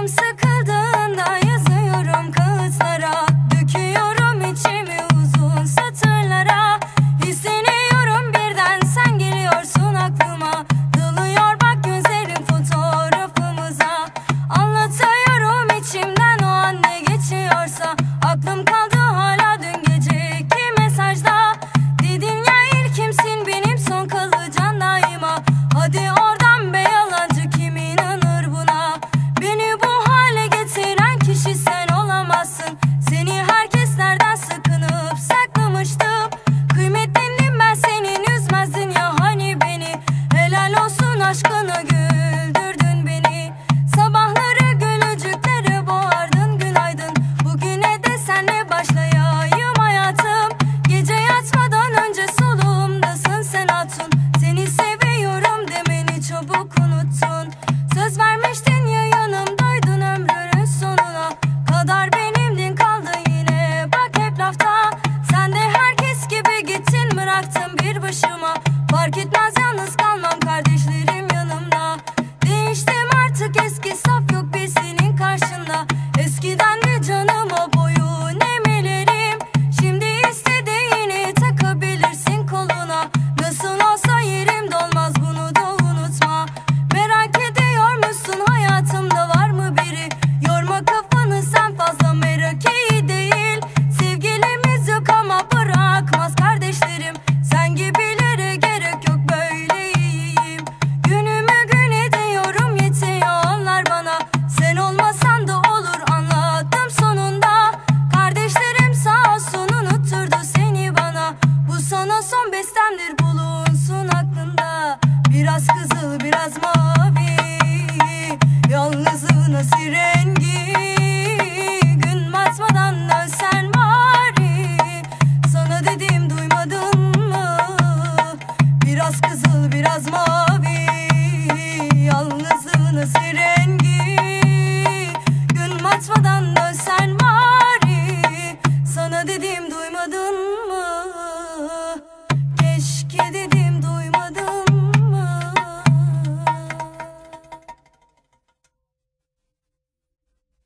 Canım sıkıldığında hatun. Seni seviyorum demeni çabuk unuttun. Söz vermiştin ya yanımdaydın ömrünün sonuna. Kadar benimdin kaldı yine. Bak hep lafta. Sen de herkes gibi gittin bıraktın bir başıma. Fark etmez yalnız kalmam kardeşlerim yanımda. Değiştim artık eski saf yolu Son bestemdir bulunsun aklında. Biraz kızıl biraz mavi. Yalnızlığın asir rengi Gün batmadan ölsen bari. Sana dedim duymadın mı? Biraz kızıl biraz mavi. Yalnızlığın asir